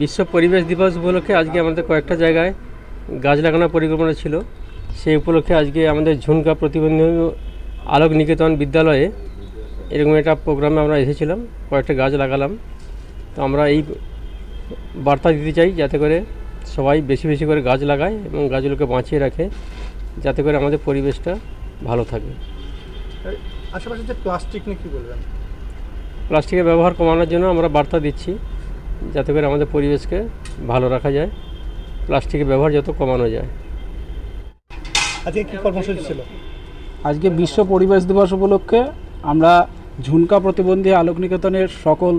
বিশ্ব পরিবেশ দিবস উপলক্ষে আজকে আমাদের কয়েকটা জায়গায় গাছ লাগানোর পরিকল্পনা ছিল। সেই উপলক্ষে আজকে আমাদের ঝুনকা প্রতিবন্ধী আলোক নিকেতন বিদ্যালয়ে এরকম একটা প্রোগ্রামে আমরা এসেছিলাম, কয়েকটা গাছ লাগালাম। তো আমরা এই বার্তা দিতে চাই যাতে করে সবাই বেশি বেশি করে গাছ লাগায় এবং গাছগুলোকে বাঁচিয়ে রাখে, যাতে করে আমাদের পরিবেশটা ভালো থাকে। আশেপাশে যে প্লাস্টিক নিয়ে কি বলবেন? প্লাস্টিকের ব্যবহার কমানোর জন্য আমরা বার্তা দিচ্ছি যাতে করে আমাদের পরিবেশকে ভালো রাখা যায় প্লাস্টিকের ব্যবহার যত কমানো যায়। আজকে কি কর্মসূচি ছিল? আজকে বিশ্ব পরিবেশ দিবস উপলক্ষে আমরা ঝুনকা প্রতিবন্ধী আলোক নিকেতনের সকল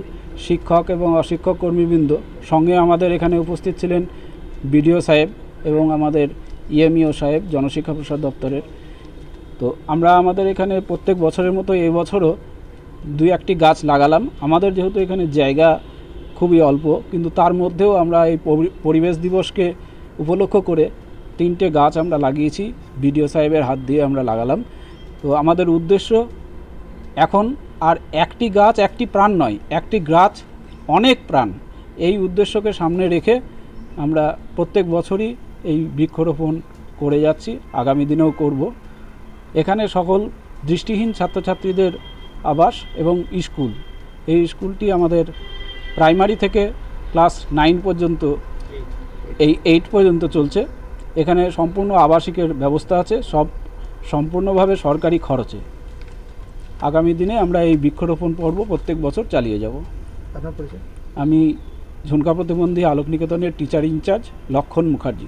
শিক্ষক এবং অশিক্ষক কর্মীবৃন্দ সঙ্গে আমাদের এখানে উপস্থিত ছিলেন বিডিও সাহেব এবং আমাদের ইএমইও সাহেব জনশিক্ষা প্রসাদ দপ্তরের। তো আমরা আমাদের এখানে প্রত্যেক বছরের মতো এই বছরও দুই একটি গাছ লাগালাম। আমাদের যেহেতু এখানে জায়গা খুবই অল্প, কিন্তু তার মধ্যেও আমরা এই পরিবেশ দিবসকে উপলক্ষ করে তিনটে গাছ আমরা লাগিয়েছি, বিডিও সাহেবের হাত দিয়ে আমরা লাগালাম। তো আমাদের উদ্দেশ্য এখন আর একটি গাছ একটি প্রাণ নয়, একটি গাছ অনেক প্রাণ। এই উদ্দেশ্যকে সামনে রেখে আমরা প্রত্যেক বছরই এই বৃক্ষরোপণ করে যাচ্ছি, আগামী দিনেও করব। এখানে সকল দৃষ্টিহীন ছাত্রছাত্রীদের আবাস এবং স্কুল। এই স্কুলটি আমাদের প্রাইমারি থেকে ক্লাস নাইন পর্যন্ত এই এইট পর্যন্ত চলছে। এখানে সম্পূর্ণ আবাসিকের ব্যবস্থা আছে সব সম্পূর্ণভাবে সরকারি খরচে। আগামী দিনে আমরা এই বৃক্ষরোপণ পর্ব প্রত্যেক বছর চালিয়ে যাব। আমি ঝুনকা প্রতিবন্ধী আলোক নিকেতনের টিচার ইনচার্জ লক্ষণ মুখার্জি।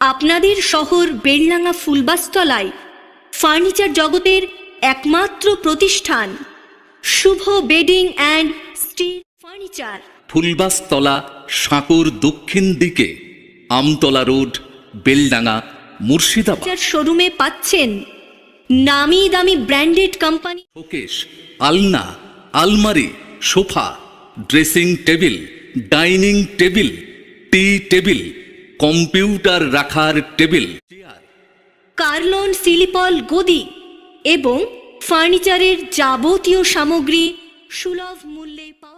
আপনাদের শহর বেলডাঙ্গা ফুলবাস্তলায় ফার্নিচার জগতের একমাত্র প্রতিষ্ঠান Shuvo bedding and steel furniture. Phulbastala সাঁকুর দক্ষিণ দিকে আমতলা রোড বেলডাঙ্গা মুর্শিদাবাদ। শোরুমে পাচ্ছেন নামি দামি ব্র্যান্ডেড কোম্পানি। শোকেশ আলনা আলমারি, sofa, dressing table, dining table, tea table, computer রাখার টেবিল কার্লন সিলিপল গদি এবং ফার্নিচারের যাবতীয় সামগ্রী সুলভ মূল্যে পাওয়া